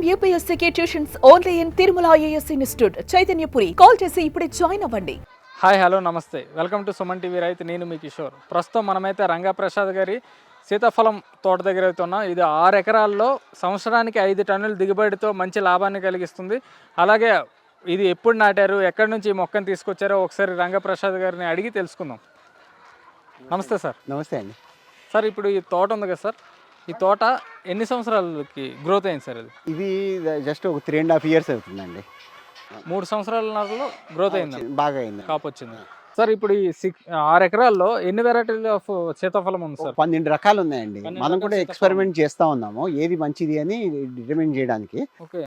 Prime యూపీఎస్సీకి tuitions only in Tirumala IAS institute. Chaitanyapuri. Call చేసి ఇప్పుడే join అవ్వండి. Hi hello నమస్తే. వెల్కమ్ టు సుమన్ టీవీ రైతు నేను మీ కిషోర్. ప్రస్తుతం మనమైతే రంగప్రసాద్ గారి సీతాఫలం తోట దగ్గర అయితే ఉన్నాం. ఇది ఆరు ఎకరాల్లో సంవత్సరానికి ఐదు టన్నుల దిగుబడితో మంచి లాభాన్ని కలిగిస్తుంది. అలాగే ఇది ఎప్పుడు నాటారు ఎక్కడి నుంచి ఈ మొక్కను తీసుకొచ్చారో ఒకసారి రంగప్రసాద్ గారిని అడిగి తెలుసుకుందాం. నమస్తే సార్. నమస్తే అండి. సార్ ఇప్పుడు ఈ తోట ఉంది కదా సార్? ఈ తోట ఎన్ని సంవత్సరాలకి గ్రోత్ అయింది సార్ ఇది? ఇది జస్ట్ ఒక త్రీ అండ్ హాఫ్ ఇయర్స్ అవుతుందండి. మూడు సంవత్సరాల గ్రోత్ అయింది. బాగా అయింది. కాపు వచ్చింది. సార్ ఇప్పుడు ఈ సిక్స్ ఆరు ఎకరాల్లో ఎన్ని వెరైటీలు ఆఫ్ సీతాఫలం ఉంది సార్? పన్నెండు రకాలు ఉన్నాయండి మనం కూడా. ఎక్స్పెరిమెంట్ చేస్తా ఉన్నాము. ఏది మంచిది అని డిటర్మిన్ చేయడానికి.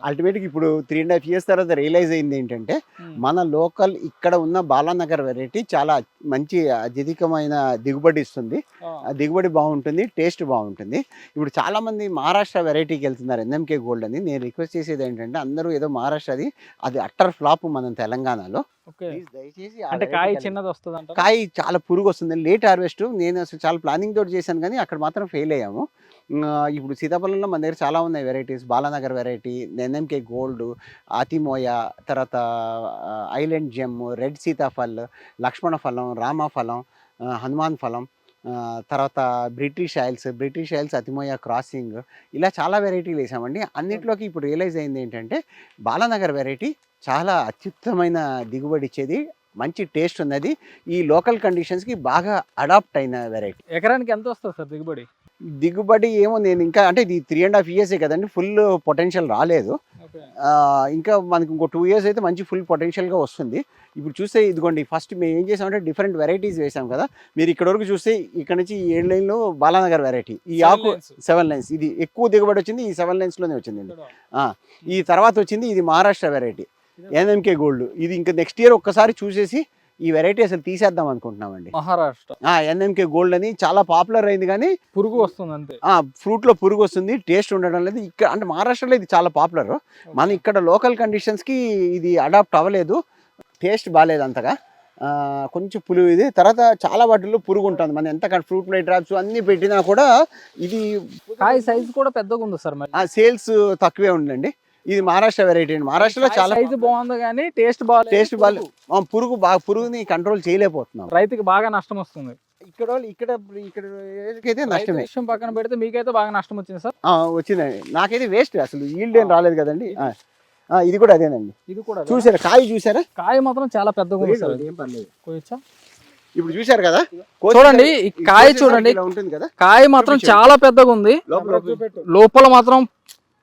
అల్టిమేట్గా ఇప్పుడు త్రీ అండ్ హాఫ్ ఇయర్స్ తర్వాత రియలైజ్ అయింది ఏంటంటే మన లోకల్ ఇక్కడ ఉన్న బాలానగర్ వెరైటీ చాలా మంచి అత్యధికమైన దిగుబడి ఇస్తుంది. ఆ. దిగుబడి బాగుంటుంది టేస్ట్ బాగుంటుంది. ఇప్పుడు చాలా మంది మహారాష్ట్ర వెరైటీకి వెళ్తున్నారు ఎన్ఎంకే గోల్డ్ అని. నేను రిక్వెస్ట్ చేసేది ఏంటంటే అందరూ ఏదో మహారాష్ట్రది అది అట్టర్ ఫ్లాప్ మనం తెలంగాణలో. దయచేసి అంటే కాయ చిన్నది వస్తుంది అంట కాయ చాలా పురుగు వస్తుంది లేట్ హార్వెస్ట్. నేను అసలు చాలా ప్లానింగ్ తోటి చేశాను కానీ అక్కడ మాత్రం ఫెయిల్ అయ్యాము. ఇప్పుడు సీతాఫలంలో మన దగ్గర చాలా ఉన్నాయి varieties. Balanagar variety NMK gold atemoya తర్వాత ఐలాండ్ జెమ్ రెడ్ సీతాఫల్ లక్ష్మణ ఫలం రామఫలం హనుమాన్ ఫలం తర్వాత British oils British oils atemoya crossing ఇలా చాలా వెరైటీలు వేసామండి. అన్నిట్లోకి ఇప్పుడు రియలైజ్ అయింది ఏంటంటే బాలానగర్ వెరైటీ చాలా అత్యుత్తమైన దిగుబడి ఇచ్చేది మంచి టేస్ట్ ఉన్నది ఈ లోకల్ కండిషన్స్కి బాగా అడాప్ట్ అయిన వెరైటీ. ఎకరానికి ఎంత వస్తుంది సార్ దిగుబడి? దిగుబడి ఏమో నేను ఇంకా అంటే ఇది త్రీ అండ్ హాఫ్ ఇయర్సే కదండి ఫుల్ పొటెన్షియల్ రాలేదు. ఇంకా మనకి ఇంకో టూ ఇయర్స్ అయితే మంచి ఫుల్ పొటెన్షియల్గా వస్తుంది. ఇప్పుడు చూస్తే ఇదిగోండి ఫస్ట్ మేము ఏం చేసామంటే డిఫరెంట్ వెరైటీస్ వేసాం కదా. మీరు ఇక్కడ వరకు చూస్తే ఇక్కడ నుంచి ఈ ఏడు లైన్లో బాలానగర్ వెరైటీ ఈ ఆకు సెవెన్ లైన్స్ ఇది ఎక్కువ దిగుబడి వచ్చింది ఈ సెవెన్ లైన్స్లోనే వచ్చిందండి. ఈ తర్వాత వచ్చింది ఇది మహారాష్ట్ర వెరైటీ ఎన్ఎంకే గోల్డ్ ఇది ఇంకా నెక్స్ట్ ఇయర్ ఒక్కసారి చూసేసి ఈ వెరైటీ అసలు తీసేద్దాం అనుకుంటున్నామండి. మహారాష్ట్ర. ఎన్ఎంకే గోల్డ్ అని చాలా పాపులర్ అయింది కానీ పురుగు వస్తుంది అంతే. ఆ ఫ్రూట్లో పురుగు వస్తుంది టేస్ట్ ఉండడం లేదు. ఇక్కడ అంటే మహారాష్ట్రలో ఇది చాలా పాపులర్ మన ఇక్కడ లోకల్ కండిషన్స్కి ఇది అడాప్ట్ అవ్వలేదు. టేస్ట్ బాగాలేదు అంతగా. కొంచెం పులుగు ఇది. తర్వాత చాలా వాటిల్లో పురుగు ఉంటుంది. మన ఎంత ఫ్రూట్ ఫ్లై డ్రాప్స్ అన్ని పెట్టినా కూడా ఇది కాయ సైజ్ కూడా పెద్దగా ఉంది సార్ సేల్స్ తక్కువే ఉందండి. ఇది మహారాష్ట్ర వెరైటీ అండి. మహారాష్ట్రలో చాలా సైజ్ బాగుంది కానీ టేస్ట్ బాగా టేస్ట్ బాగా పురుగు. బాగా పురుగుని కంట్రోల్ చేయలేకపోతున్నాం. రైతుకి బాగా నష్టం వస్తుంది. ఇక్కడ వాళ్ళు ఇక్కడ ఇక్కడ అయితే నష్టమే. విషయం పక్కన పెడితే మీకైతే బాగా నష్టం వచ్చింది సార్. ఆ, వచ్చిందండి. నాకైతే వేస్ట్ అసలు ఈల్డ్ ఏం రాలేదు కదండి. ఇది కూడా అదేనండి. ఇది కూడా చూసారా? కాయ చూసారా? కాయ మాత్రం చాలా పెద్దగా ఉంది సార్. ఇది. కోయచ్చా? ఇప్పుడు చూసారు కదా? చూడండి కాయ చూడండి. ఇలా ఉంటుంది కదా? కాయ మాత్రం చాలా పెద్దగా ఉంది. లోపల మాత్రం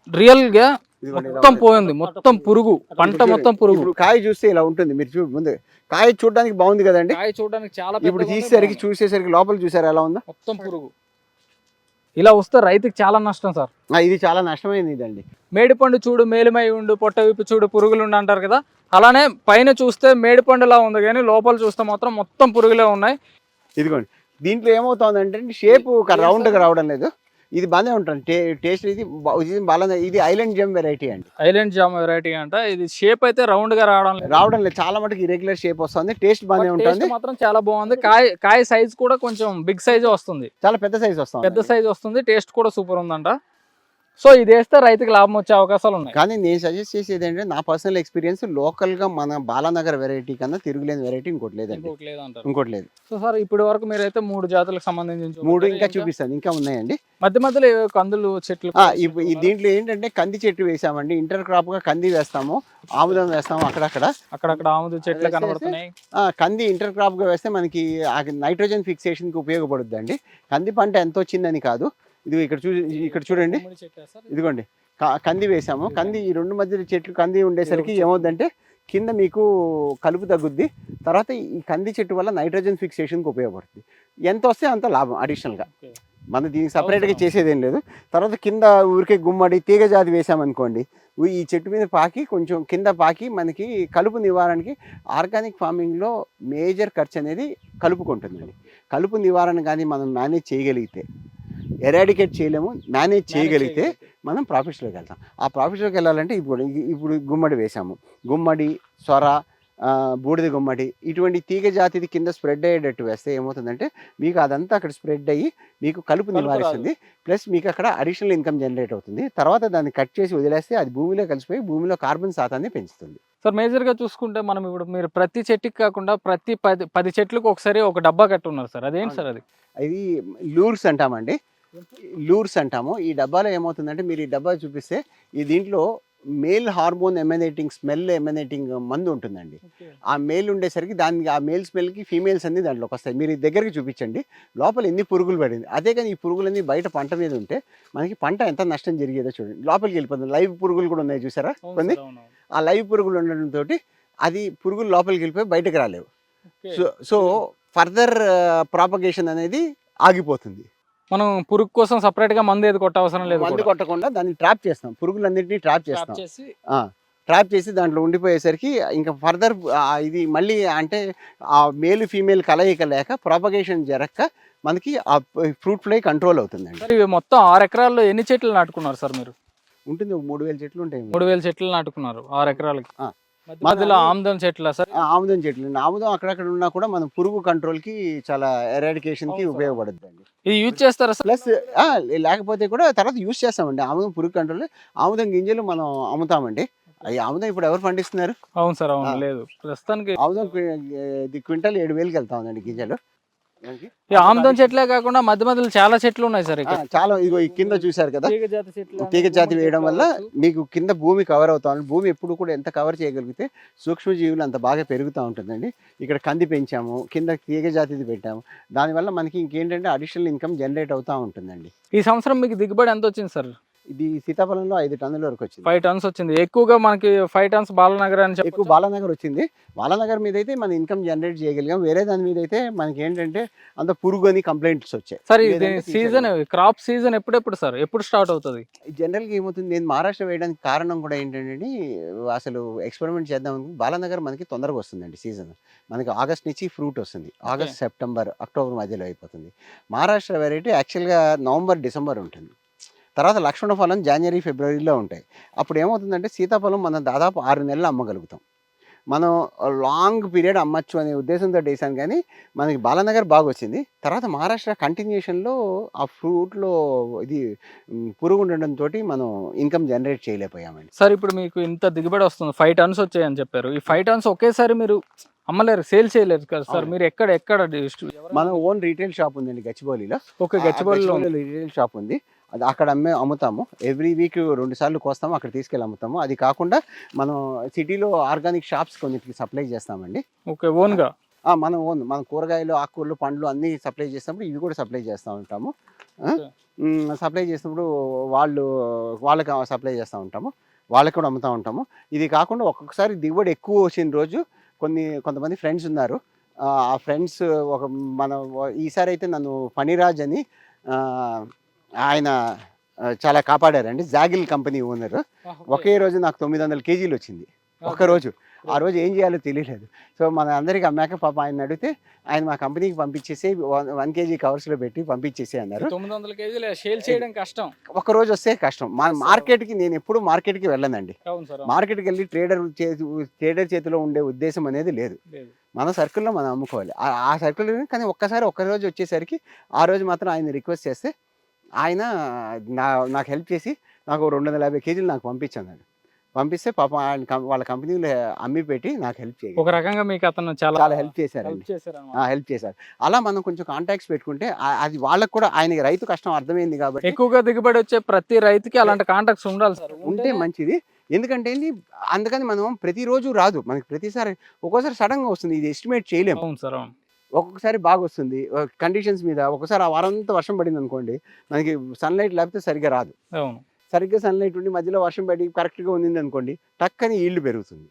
రియల్గా మొత్తం. పోయింది. మొత్తం పురుగు. పంట మొత్తం పురుగు. కాయ చూస్తే ఇలా ఉంటుంది. మీరు చూ ముందు. కాయ చూడడానికి బాగుంది కదండి? కాయ చూడడానికి చాలా ఇప్పుడు తీసేసరికి. చూసేసరికి లోపల చూసారు? ఎలా ఉందో? మొత్తం పురుగు. ఇలా వస్తే రైతుకి చాలా నష్టం సార్. ఇది చాలా నష్టమైంది ఇదండి. మేడిపండు చూడు మేలిమై ఉండు పొట్ట విప్పి చూడు పురుగులు ఉండు అంటారు కదా. అలానే పైన చూస్తే మేడిపండులా ఉంది కానీ లోపల చూస్తే మాత్రం మొత్తం పురుగులే ఉన్నాయి. ఇదిగోండి. దీంట్లో ఏమవుతుందంటే షేప్ ఒక రౌండ్గా రావడం లేదు. ఇది బాగానే ఉంటుంది. టే టేస్ట్ ఇది ఇది బాగా ఇది ఐలాండ్ జమ్ వెరైటీ అండి. ఐలాండ్ జామ్ వెరైటీ అంట. ఇది షేప్ అయితే రౌండ్గా రావడం లేదు. రావడం లేదు. చాలా మటుకు ఇరెగ్యులర్ షేప్ వస్తుంది. టేస్ట్ బాగానే ఉంటుంది. మాత్రం చాలా బాగుంది. కాయ కాయ సైజ్ కూడా కొంచెం బిగ్ సైజ్ వస్తుంది. చాలా పెద్ద సైజ్ వస్తుంది. పెద్ద సైజ్ వస్తుంది. టేస్ట్ కూడా సూపర్ ఉందంట. సో ఇది వేస్తే రైతుకి లాభం వచ్చే అవకాశాలు ఉన్నాయి. కానీ నేను సజెస్ట్ చేసేది ఏంటంటే నా పర్సనల్ ఎక్స్పీరియన్స్ లోకల్గా మన బాలానగర్ వెరైటీ కన్నా తిరుగులేని వెరైటీ ఇంకోటి లేదండి. ఇంకోటి లేదు. సో సార్ ఇప్పటి వరకు మీరైతే మూడు జాతులకు సంబంధించి మూడు. ఇంకా చూపిస్తాను ఇంకా ఉన్నాయండి. మధ్య మధ్యలో కందులు చెట్లు దీంట్లో ఏంటంటే కంది చెట్టు వేసామండి. ఇంటర్ క్రాప్గా కంది వేస్తాము ఆముదం వేస్తాము అక్కడక్కడ. అక్కడక్కడ ఆముదు చెట్లు కనబడుతున్నాయి. ఆ, కంది ఇంటర్ క్రాప్గా వేస్తే మనకి నైట్రోజన్ ఫిక్సేషన్కి ఉపయోగపడుద్ది అండి కంది పంట ఎంత వచ్చిందని కాదు. ఇది ఇక్కడ చూ ఇక్కడ చూడండి. ఇదిగోండి. కంది వేసాము. కంది ఈ రెండు మధ్య చెట్లు కంది ఉండేసరికి ఏమవుద్దంటే కింద మీకు కలుపు తగ్గుద్ది. తర్వాత ఈ కంది చెట్టు వల్ల నైట్రోజన్ ఫిక్సేషన్కి ఉపయోగపడుతుంది ఎంత వస్తే అంత లాభం అడిషనల్గా. మన దీనికి సపరేట్గా. చేసేది ఏం లేదు. తర్వాత కింద ఊరికే గుమ్మడి తీగ జాతి వేసామనుకోండి ఈ చెట్టు మీద పాకి కొంచెం కింద పాకి మనకి కలుపు నివారణకి ఆర్గానిక్ ఫార్మింగ్లో మేజర్ ఖర్చు అనేది కలుపుకుంటుందండి. కలుపు నివారణ కానీ మనం మేనేజ్ చేయగలిగితే ఎరాడికేట్ చేయలేము మేనేజ్ చేయగలిగితే మనం ప్రాఫిట్స్లోకి వెళ్తాం. ఆ ప్రాఫిట్స్లోకి వెళ్ళాలంటే ఇప్పుడు ఇప్పుడు గుమ్మడి వేసాము గుమ్మడి సొర బూడిద గుమ్మడి ఇటువంటి తీగ జాతిది కింద స్ప్రెడ్ అయ్యేటట్టు వేస్తే ఏమవుతుందంటే మీకు అదంతా అక్కడ స్ప్రెడ్ అయ్యి మీకు కలుపు నివారిస్తుంది. ప్లస్ మీకు అక్కడ అడిషనల్ ఇన్కమ్ జనరేట్ అవుతుంది. తర్వాత దాన్ని కట్ చేసి వదిలేస్తే అది భూమిలో కలిసిపోయి భూమిలో కార్బన్ శాతాన్ని పెంచుతుంది. సార్ మేజర్గా చూసుకుంటే మనం ఇప్పుడు మీరు ప్రతి చెట్టుకి కాకుండా ప్రతి పది పది చెట్లకు ఒకసారి ఒక డబ్బా కట్టి ఉన్నారు సార్. అదేంటి సార్ అది? ఇది లూర్స్ అంటామండి. లూర్స్ అంటాము. ఈ డబ్బాలో ఏమవుతుందంటే మీరు ఈ డబ్బా చూపిస్తే ఈ దీంట్లో male hormone emanating smell emanating మందు ఉంటుందండి. ఆ మేల్ ఉండేసరికి దానికి ఆ మేల్ స్మెల్కి ఫీమేల్స్ అన్ని దాంట్లోకి వస్తాయి. మీరు దగ్గరికి చూపించండి. లోపల ఎన్ని పురుగులు పడింది. అదే కానీ ఈ పురుగులన్నీ బయట పంట మీద ఉంటే మనకి పంట ఎంత నష్టం జరిగేదో చూడండి. లోపలికి వెళ్ళిపోతుంది. లైవ్ పురుగులు కూడా ఉన్నాయి చూసారా? కొన్ని. ఆ లైవ్ పురుగులు ఉండడంతో అది పురుగులు లోపలికి వెళ్ళిపోయి బయటకు రాలేవు. సో సో ఫర్దర్ ప్రాపగేషన్ అనేది ఆగిపోతుంది. మనం పురుగు కోసం సపరేట్గా మందు ఏది కొట్టవసరం లేదు మందు కొట్టకుండా దాన్ని ట్రాప్ చేస్తాం. పురుగులన్నింటినీ ట్రాప్ చేస్తాం. చేసి ట్రాప్ చేసి దాంట్లో ఉండిపోయేసరికి ఇంకా ఫర్దర్ ఇది మళ్ళీ అంటే ఆ మేలు ఫీమేల్ కలయిక లేక ప్రాపగేషన్ జరగక మనకి ఆ ఫ్రూట్ ఫ్లై కంట్రోల్ అవుతుందండి. ఇవి మొత్తం ఆరు ఎకరాల్లో ఎన్ని చెట్లు నాటుకున్నారు సార్ మీరు? ఉంటుంది మూడు వేల చెట్లు ఉంటాయి. మూడు వేల చెట్లు నాటుకున్నారు ఆరు ఎకరాలకి. మధ్యలో ఆమ్దం చెట్ల సార్? ఆముదం చెట్లు. అండి ఆముదం అక్కడక్కడ ఉన్నా కూడా మనం పురుగు కంట్రోల్కి చాలా ఎరాడికేషన్కి అవును సార్. ఉపయోగపడుతుంది ఇది యూజ్ చేస్తారా సార్? ప్లస్ లేకపోతే కూడా తర్వాత యూస్ చేస్తామండి. ఆముదం పురుగు కంట్రోల్ ఆముదం గింజలు మనం అమ్ముతామండి. అవి ఆముదం ఇప్పుడు ఎవరు పండిస్తున్నారు? అవును సార్ అవును. లేదు. ప్రస్తుతానికి ఆముదం క్వింటల్ ఏడు వేలకి వెళ్తా ఉందండి గింజలు. ఆమ్దం చెట్లే కాకుండా మధ్య మధ్యలో చాలా చెట్లు ఉన్నాయి సార్ ఇక్కడ. చాలా ఇదిగో ఈ కింద చూశారు కదా? తీగ జాతి చెట్లు తీగ జాతి వేయడం వల్ల మీకు కింద భూమి కవర్ అవుతా ఉంటుంది భూమి ఎప్పుడు కూడా ఎంత కవర్ చేయగలిగితే సూక్ష్మజీవులు అంత బాగా పెరుగుతూ ఉంటుందండి. ఇక్కడ కంది పెంచాము కింద తీగ జాతిది పెట్టాము. దానివల్ల మనకి ఇంకేంటంటే అడిషనల్ ఇన్కమ్ జనరేట్ అవుతూ ఉంటుందండి. ఈ సంవత్సరం మీకు దిగుబడి ఎంత వచ్చింది సార్? ఇది సీతాఫలంలో ఐదు టన్నుల వరకు వచ్చింది. ఫైవ్ టన్స్ వచ్చింది. ఎక్కువగా మనకి ఫైవ్ టన్స్ బాలనగర్ అని ఎక్కువ బాలానగర్ వచ్చింది. బాలానగర్ మీద అయితే మన ఇన్కమ్ జనరేట్ చేయగలిగాం. వేరే దాని మీద అయితే మనకి ఏంటంటే అంత పురుగు అని కంప్లైంట్స్ వచ్చాయి. సార్ ఇది లేదంటే సీజన్ క్రాప్ సీజన్ ఎప్పుడెప్పుడు సార్? ఎప్పుడు స్టార్ట్ అవుతుంది? జనరల్గా ఏమవుతుంది? నేను మహారాష్ట్ర వేయడానికి కారణం కూడా ఏంటంటే అసలు ఎక్స్పెరిమెంట్ చేద్దాం అనుకుని బాలానగర్ మనకి తొందరగా వస్తుందండి సీజన్. మనకి ఆగస్ట్ నుంచి ఫ్రూట్ వస్తుంది. ఆగస్ట్ సెప్టెంబర్ అక్టోబర్ మధ్యలో అయిపోతుంది. మహారాష్ట్ర వెరైటీ యాక్చువల్గా నవంబర్ డిసెంబర్ ఉంటుంది. తర్వాత లక్ష్మణ ఫలం జనవరి ఫిబ్రవరిలో ఉంటాయి. అప్పుడు ఏమవుతుందంటే సీతాఫలం మనం దాదాపు ఆరు నెలలు అమ్మగలుగుతాం. మనం లాంగ్ పీరియడ్ అమ్మచ్చు అనే ఉద్దేశంతో వేసాను కానీ మనకి బాలానగర్ బాగా వచ్చింది తర్వాత మహారాష్ట్ర కంటిన్యూషన్లో ఆ ఫ్రూట్లో ఇది పురుగు ఉండడంతో మనం ఇన్కమ్ జనరేట్ చేయలేకపోయామండి. సార్ ఇప్పుడు మీకు ఇంత దిగుబడి వస్తుంది. ఫైవ్ టన్స్ వచ్చాయని చెప్పారు. ఈ ఫైవ్ టన్స్ ఒకేసారి మీరు అమ్మలేరు సేల్ చేయలేరు కదా సార్. మీరు ఎక్కడ ఎక్కడ మన ఓన్ రీటైల్ షాప్ ఉందండి గచ్చిబౌలిలో. ఓకే గచ్చిబౌలిలో. రీటైల్ షాప్ ఉంది. అది అక్కడ అమ్మే అమ్ముతాము. ఎవ్రీ వీక్ రెండు సార్లు కోస్తాము అక్కడ తీసుకెళ్ళి అమ్ముతాము. అది కాకుండా మనం సిటీలో ఆర్గానిక్ షాప్స్ కొన్నిటికి సప్లై చేస్తామండి. ఓకే ఓన్గా ఆ, మనం ఓన్ మన కూరగాయలు ఆకుకూరలు పండ్లు అన్నీ సప్లై చేసినప్పుడు ఇవి కూడా సప్లై చేస్తూ ఉంటాము. సప్లై చేసినప్పుడు వాళ్ళు వాళ్ళకి సప్లై చేస్తూ ఉంటాము. వాళ్ళకి కూడా అమ్ముతూ ఉంటాము. ఇది కాకుండా ఒక్కొక్కసారి దిగుబడి ఎక్కువ వచ్చిన రోజు కొన్ని కొంతమంది ఫ్రెండ్స్ ఉన్నారు. ఆ, ఫ్రెండ్స్ ఒక మన ఈసారి అయితే నన్ను ఫణిరాజ్ అని ఆయన చాలా కాపాడారండి. జాగిల్ కంపెనీ ఓనర్. ఒకే రోజు నాకు తొమ్మిది వందల కేజీలు వచ్చింది. ఒక్క రోజు. ఆ రోజు ఏం చేయాలో తెలియలేదు. సో మన అందరికి అమ్మాక పాప ఆయన అడిగితే ఆయన మా కంపెనీకి పంపించేసి వన్ కేజీ కవర్స్లో పెట్టి పంపించేసి అన్నారు. తొమ్మిది వందల కేజీలు సేల్ చేయడం కష్టం. ఒక రోజు వస్తే కష్టం. మన మార్కెట్కి నేను ఎప్పుడు మార్కెట్కి వెళ్ళనండి. మార్కెట్కి వెళ్ళి ట్రేడర్ ట్రేడర్ చేతిలో ఉండే ఉద్దేశం అనేది లేదు. మన సర్కిల్లో మనం అమ్ముకోవాలి. ఆ- ఆ సర్కిల్ కానీ ఒక్కసారి ఒక్క రోజు వచ్చేసరికి ఆ రోజు మాత్రం ఆయన రిక్వెస్ట్ చేస్తే ఆయన నా నాకు హెల్ప్ చేసి నాకు రెండు వందల యాభై కేజీలు నాకు పంపించాను పంపిస్తే పాపం ఆయన వాళ్ళ కంపెనీలో అమ్మి పెట్టి నాకు హెల్ప్ చేయాలి ఒక రకంగా మీకు అతను చాలా చాలా హెల్ప్ చేశారు హెల్ప్ చేశారు. అలా మనం కొంచెం కాంటాక్ట్స్ పెట్టుకుంటే అది వాళ్ళకు కూడా ఆయనకి రైతు కష్టం అర్థమైంది కాబట్టి ఎక్కువగా దిగుబడి వచ్చే ప్రతి రైతుకి అలాంటి కాంటాక్ట్స్ ఉండాలి సార్. ఉంటే మంచిది. ఎందుకంటే ఏంది? అందుకని మనం ప్రతిరోజు రాదు. మనకి ప్రతిసారి ఒక్కోసారి సడన్గా వస్తుంది. ఇది ఎస్టిమేట్ చేయలేము అవును సార్ అవును. ఒక్కొక్కసారి బాగా వస్తుంది కండిషన్స్ మీద ఒక్కొక్కసారి ఆ వారం అంతా వర్షం పడింది అనుకోండి మనకి సన్లైట్ లేకపోతే సరిగ్గా రాదు. సరిగ్గా సన్లైట్ ఉండి మధ్యలో వర్షం పడి కరెక్ట్గా ఉంది అనుకోండి టక్కని ఈల్డ్ పెరుగుతుంది.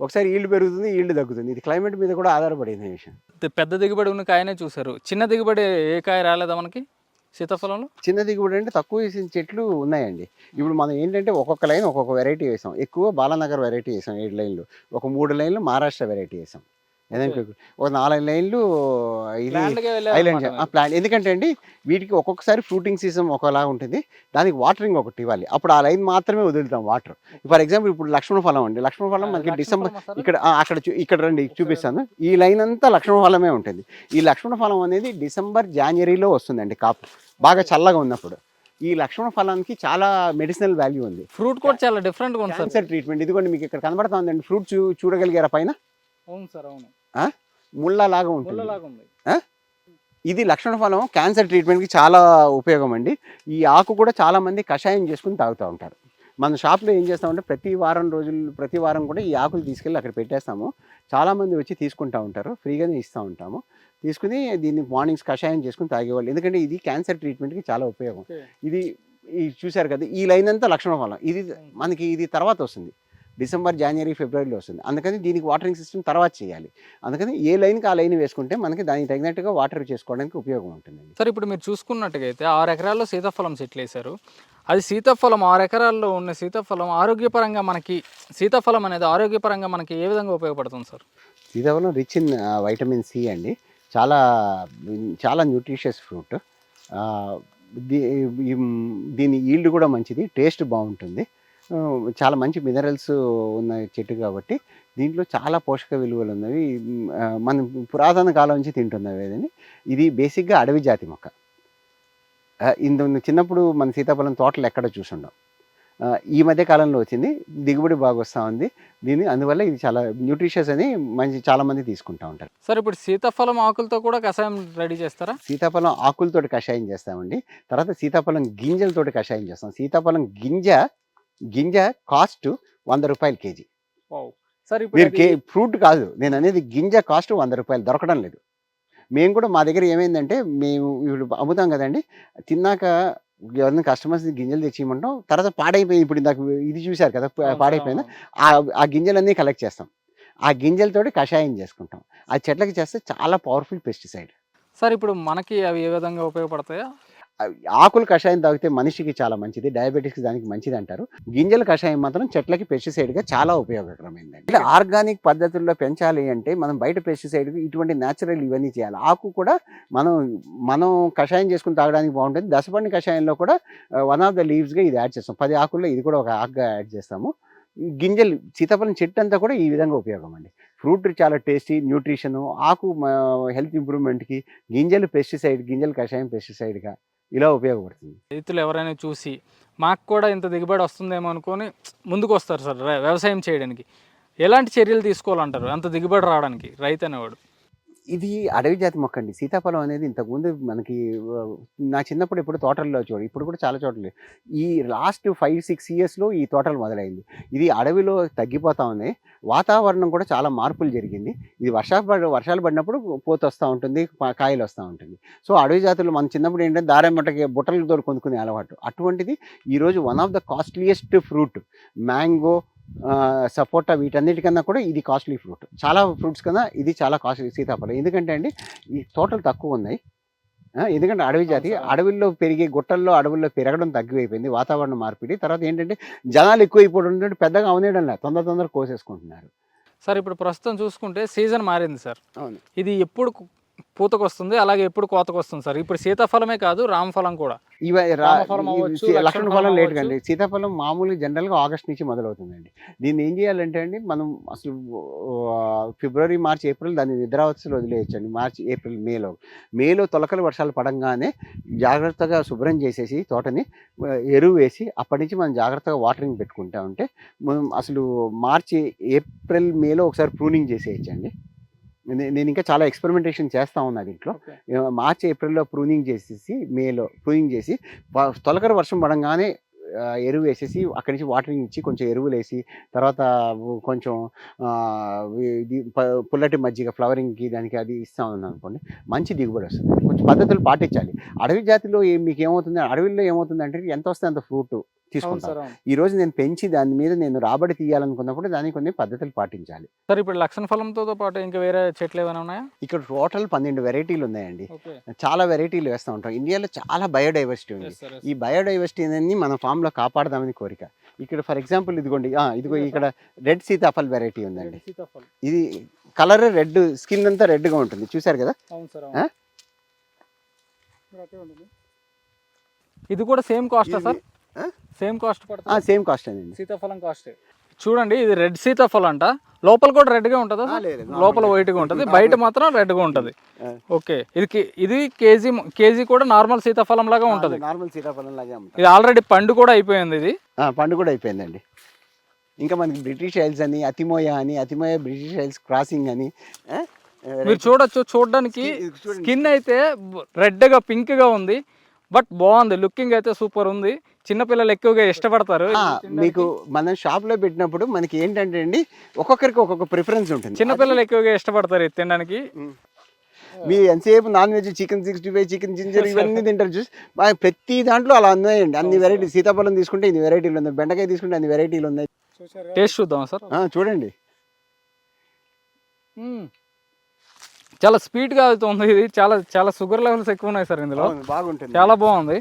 ఒకసారి ఈల్డ్ పెరుగుతుంది ఈల్డ్ తగ్గుతుంది. ఇది క్లైమేట్ మీద కూడా ఆధారపడింది విషయం. పెద్ద- పెద్ద దిగుబడి ఉన్న కాయనే చూసారు చిన్న దిగుబడి ఏ కాయ రాలేదా మనకి? సీతాఫలంలో? చిన్న దిగుబడి అంటే తక్కువ వేసిన చెట్లు ఉన్నాయండి. ఇప్పుడు మనం ఏంటంటే ఒక్కొక్క లైన్ ఒక్కొక్క వెరైటీ వేసాం. ఎక్కువ బాలానగర్ వెరైటీ వేసాం ఏడు లైన్లు. ఒక మూడు లైన్లు మహారాష్ట్ర వెరైటీ వేసాం. ఒక నాలుగు లైన్లు ఇది ఐలాండ్ ప్లాన్ ఎందుకంటే అండి వీటికి ఒక్కొక్కసారి ఫ్రూటింగ్ సీజన్ ఒకలా ఉంటుంది. దానికి వాటరింగ్ ఒకటి ఇవ్వాలి. అప్పుడు ఆ లైన్ మాత్రమే వదులుతాం వాటర్. ఫర్ ఎగ్జాంపుల్ ఇప్పుడు లక్ష్మణ ఫలం అండి. లక్ష్మణ ఫలం మనకి డిసెంబర్? ఇక్కడ అక్కడ ఇక్కడ రండి చూపిస్తాను. ఈ లైన్ అంతా లక్ష్మణ ఫలమే ఉంటుంది. ఈ లక్ష్మణ ఫలం అనేది డిసెంబర్ జనవరిలో వస్తుందండి కాపు. బాగా చల్లగా ఉన్నప్పుడు. ఈ లక్ష్మణ ఫలానికి చాలా మెడిసినల్ వాల్యూ ఉంది. ఫ్రూట్ కూడా చాలా డిఫరెంట్గా ఉంది సార్ ట్రీట్మెంట్. ఇదిగోండి మీకు ఇక్కడ కనబడతా ఉందండి. ఫ్రూట్ చూ చూడగలిగారా పైన? అవును సార్ అవును. ముళ్ళ లాగా ఉంటుంది. ముళ్ళలాగా ఉంది. ఇది లక్షణ ఫలం క్యాన్సర్ ట్రీట్మెంట్కి చాలా ఉపయోగం అండి ఈ ఆకు కూడా చాలా మంది కషాయం చేసుకుని తాగుతూ ఉంటారు. మన షాప్లో ఏం చేస్తామంటే ప్రతి వారం రోజులు ప్రతి వారం కూడా ఈ ఆకులు తీసుకెళ్ళి అక్కడ పెట్టేస్తాము. చాలామంది వచ్చి తీసుకుంటూ ఉంటారు. ఫ్రీగానే ఇస్తూ ఉంటాము. తీసుకుని దీన్ని మార్నింగ్స్ కషాయం చేసుకుని తాగేవాళ్ళు. ఎందుకంటే ఇది క్యాన్సర్ ట్రీట్మెంట్కి చాలా ఉపయోగం. ఇది ఈ చూశారు కదా ఈ లైన్ అంతా లక్షణ ఫలం. ఇది మనకి ఇది తర్వాత వస్తుంది. డిసెంబర్ జనవరి ఫిబ్రవరిలో వస్తుంది. అందుకని దీనికి వాటరింగ్ సిస్టమ్ తర్వాత చేయాలి. అందుకని ఏ లైన్కి ఆ లైన్ వేసుకుంటే మనకి దానికి తగినట్టుగా వాటర్ చేసుకోవడానికి ఉపయోగం ఉంటుందండి. సార్ ఇప్పుడు మీరు చూసుకున్నట్టుగా అయితే ఆరు ఎకరాల్లో సీతాఫలం చెట్లు వేశారు. అది సీతాఫలం ఆరు ఎకరాల్లో ఉన్న సీతాఫలం ఆరోగ్యపరంగా మనకి సీతాఫలం అనేది ఆరోగ్యపరంగా మనకి ఏ విధంగా ఉపయోగపడుతుంది సార్? సీతాఫలం రిచ్ ఇన్ వైటమిన్ సి అండి. చాలా చాలా న్యూట్రిషియస్ ఫ్రూట్ దీని ఈల్డ్ కూడా మంచిది టేస్ట్ బాగుంటుంది. చాలా మంచి మినరల్స్ ఉన్న చెట్టు కాబట్టి దీంట్లో చాలా పోషక విలువలు ఉన్నవి. మనం పురాతన కాలం నుంచి తింటున్నవి ఏదండి ఇది బేసిక్గా అడవి జాతి మొక్క. ఇందు చిన్నప్పుడు మన సీతాఫలం తోటలు ఎక్కడ చూసుండం ఈ మధ్య కాలంలో వచ్చింది. దిగుబడి బాగా వస్తూ ఉంది. దీని అందువల్ల ఇది చాలా న్యూట్రిషియస్ అని మంచి చాలా మంది తీసుకుంటా ఉంటారు. సార్ ఇప్పుడు సీతాఫలం ఆకులతో కూడా కషాయం రెడీ చేస్తారా? సీతాఫలం ఆకులతోటి కషాయం చేస్తామండి. తర్వాత సీతాఫలం గింజలతోటి కషాయం చేస్తాం. సీతాఫలం గింజ గింజ కాస్ట్ వంద రూపాయలు కేజీ. సార్ మీరు ఫ్రూట్ కాదు నేను అనేది గింజ కాస్ట్ వంద రూపాయలు దొరకడం లేదు. మేము కూడా మా దగ్గర ఏమైందంటే మేము ఇప్పుడు అమ్ముతాం కదండి తిన్నాక ఎవరైనా కస్టమర్స్ గింజలు తెచ్చిమంటాం తర్వాత పాడైపోయింది ఇప్పుడు ఇందాక ఇది చూశారు కదా పాడైపోయిందా? ఆ గింజలన్నీ కలెక్ట్ చేస్తాం. ఆ గింజలతోటి కషాయం చేసుకుంటాం. ఆ చెట్లకి చేస్తే చాలా పవర్ఫుల్ పెస్టిసైడ్ సార్ ఇప్పుడు మనకి అవి ఏ విధంగా ఉపయోగపడతాయా? ఆకులు కషాయం తాగితే మనిషికి చాలా మంచిది డయాబెటీస్ దానికి మంచిది అంటారు. గింజల కషాయం మాత్రం చెట్లకి పెస్టిసైడ్గా చాలా ఉపయోగకరమైంది అంటే ఆర్గానిక్ పద్ధతుల్లో పెంచాలి అంటే మనం బయట పెస్టిసైడ్ ఇటువంటి న్యాచురల్ ఇవన్నీ చేయాలి. ఆకు కూడా మనం మనం కషాయం చేసుకుని తాగడానికి బాగుంటుంది. దశపండి కషాయంలో కూడా వన్ ఆఫ్ ద లీవ్స్గా ఇది యాడ్ చేస్తాం. పది ఆకుల్లో ఇది కూడా ఒక ఆకుగా యాడ్ చేస్తాము. గింజలు సీతాఫలం చెట్టు అంతా కూడా ఈ విధంగా ఉపయోగం అండి ఫ్రూట్ చాలా టేస్టీ న్యూట్రిషన్ ఆకు హెల్త్ ఇంప్రూవ్మెంట్కి గింజలు పెస్టిసైడ్ గింజలు కషాయం పెస్టిసైడ్గా ఇలా ఉపయోగపడుతుంది. రైతులు ఎవరైనా చూసి మాకు కూడా ఇంత దిగుబడి వస్తుందేమో అనుకొని ముందుకు వస్తారు సార్ వ్యవసాయం చేయడానికి. ఎలాంటి చర్యలు తీసుకోవాలంటారు? అంత దిగుబడి రావడానికి రైతు అనేవాడు ఇది అడవి జాతి మొక్క అండి. సీతాఫలం అనేది ఇంతకుముందు మనకి నా చిన్నప్పుడు ఇప్పుడు తోటల్లో చూడు ఇప్పుడు కూడా చాలా చోట్ల ఈ లాస్ట్ ఫైవ్ సిక్స్ ఇయర్స్లో ఈ తోటలు మొదలైంది. ఇది అడవిలో తగ్గిపోతా ఉంది వాతావరణం కూడా చాలా మార్పులు జరిగింది. ఇది వర్షాలు వర్షాలు పడినప్పుడు పూత వస్తూ ఉంటుంది కాయలు వస్తూ ఉంటుంది. సో అడవి జాతులు మన చిన్నప్పుడు ఏంటంటే దారెమ్మటకి బుట్టలతో కొనుక్కునే అలవాటు. అటువంటిది ఈరోజు one of the costliest fruit. Mango sapota వీటన్నిటికన్నా కూడా ఇది కాస్ట్లీ ఫ్రూట్ చాలా ఫ్రూట్స్ కన్నా ఇది చాలా కాస్ట్లీ సీతాఫలం. ఎందుకంటే అండి ఈ తోటలు తక్కువ ఉన్నాయి. ఎందుకంటే అడవి జాతి. అడవుల్లో పెరిగే గుట్టల్లో అడవుల్లో పెరగడం తగ్గిపోయింది వాతావరణ మార్పిడి. తర్వాత ఏంటంటే జనాలు ఎక్కువైపోవడం పెద్దగా అవనేయడం లేదు తొందర తొందర కోసేసుకుంటున్నారు. సార్ ఇప్పుడు ప్రస్తుతం చూసుకుంటే సీజన్ మారింది సార్. అవును. ఇది ఎప్పుడు పూతకు వస్తుంది అలాగే ఎప్పుడు కోతకు వస్తుంది సార్? ఇప్పుడు సీతాఫలమే కాదు రామఫలం కూడా. లక్ష్మణ ఫలం లేట్. కండి. సీతాఫలం మామూలు జనరల్గా ఆగస్ట్ నుంచి మొదలవుతుందండి. దీన్ని ఏం చేయాలంటే అండి మనం అసలు ఫిబ్రవరి మార్చి ఏప్రిల్ దాన్ని నిద్రావస్థలో వదిలేయచ్చండి. మార్చి ఏప్రిల్ మేలో. మేలో తొలకలు వర్షాలు పడంగానే జాగ్రత్తగా శుభ్రం చేసేసి తోటని ఎరువు వేసి అప్పటి నుంచి మనం జాగ్రత్తగా వాటరింగ్ పెట్టుకుంటా ఉంటే మనం అసలు మార్చి ఏప్రిల్ మేలో ఒకసారి ప్రూనింగ్ చేసేయచ్చండి. నేను ఇంకా చాలా ఎక్స్పెరిమెంటేషన్ చేస్తా ఉన్నా దీంట్లో. మార్చి ఏప్రిల్లో ప్రూనింగ్ చేసేసి మేలో ప్రూనింగ్ చేసి తొలకరి వర్షం పడంగానే ఎరువు వేసేసి అక్కడి నుంచి వాటరింగ్ ఇచ్చి కొంచెం ఎరువులు వేసి తర్వాత కొంచెం పుల్లటి మజ్జిగ ఫ్లవరింగ్కి దానికి అది ఇస్తా ఉన్నాను అనుకోండి మంచి దిగుబడి వస్తుంది. కొంచెం పద్ధతులు పాటించాలి. అడవి జాతిలో మీకు ఏమవుతుంది? అడవిలో ఏమవుతుంది అంటే ఎంత వస్తే అంత ఫ్రూట్. అవును తీసుకుంటాం సార్ అవును. ఈ రోజు నేను పెంచి దాని మీద నేను రాబడి తీయాలనుకున్నప్పుడు దానికి కొన్ని పద్ధతులు పాటించాలి. సార్ ఇప్పుడు లక్షణ ఫలంతో పాటు ఇంకా వేరే చెట్లు ఏమైనా ఉన్నాయా? ఇక్కడ టోటల్ పన్నెండు వెరైటీలు ఉన్నాయండి. చాలా వెరైటీలు వేస్తూ ఉంటాం. ఇండియాలో చాలా బయోడైవర్సిటీ ఉంది. ఈ బయోడైవర్సిటీ అనేది మన ఫామ్లో కాపాడదామని కోరిక. ఇక్కడ ఫర్ ఎగ్జాంపుల్ ఇదిగోండి ఆ, ఇదిగో ఇక్కడ రెడ్ సీతాఫల్ వెరైటీ ఉందండి. సీతాఫలం. ఇది కలర్ రెడ్ స్కిన్ అంతా రెడ్గా ఉంటుంది. చూసారు కదా? ఇది కూడా సేమ్ కాస్టా సార్? సేమ్ కాస్ట్ పడుతుంది? సేమ్ కాస్ట్ అండి. సీతాఫలం కాస్ట్ చూడండి ఇది రెడ్ సీతాఫలం అంట. లోపల కూడా రెడ్గా ఉంటుందా లోపల. వైట్గా ఉంటుంది. బయట మాత్రం రెడ్గా ఉంటుంది. ఓకే. ఇది ఇది కేజీ కేజీ కూడా నార్మల్ సీతాఫలం లాగా ఉంటుంది. నార్మల్ సీతాఫలం లాగే ఇది ఆల్రెడీ పండు కూడా అయిపోయింది ఇది. పండు కూడా అయిపోయిందండి. ఇంకా మనకి బ్రిటిష్ ఐల్స్ అని అతిమోయ అని అతిమోయ బ్రిటిష్ ఐల్స్ క్రాసింగ్ అని? మీరు చూడొచ్చు చూడడానికి. స్కిన్ అయితే రెడ్గా పింక్గా ఉంది. బట్ బాగుంది. లుకింగ్ అయితే సూపర్ ఉంది. చిన్నపిల్లలు ఎక్కువగా ఇష్టపడతారు. మీకు మనం షాప్లో పెట్టినప్పుడు మనకి ఏంటంటే అండి ఒక్కొక్కరికి ఒక్కొక్క ప్రిఫరెన్స్ ఉంటుంది. చిన్నపిల్లలు ఎక్కువగా ఇష్టపడతారు ఇది తినడానికి. మీ ఎంతసేపు non veg chicken sixty five chicken ginger ఇవన్నీ తింటారు చూసి బాగా ప్రతి దాంట్లో అలా ఉన్నాయండి. అన్ని వెరైటీ సీతాఫలం తీసుకుంటే ఇన్ని వెరైటీలు ఉన్నాయి. బెండకాయ తీసుకుంటే అన్ని వెరైటీలు ఉన్నాయి. టేస్ట్ చూద్దాం సార్? ఆ, చూడండి. చాలా స్వీట్గా అవుతుంది ఇది చాలా చాలా షుగర్ లెవెల్స్ ఎక్కువ ఉన్నాయి సార్ ఇందులో. బాగుంటుంది. చాలా బాగుంది.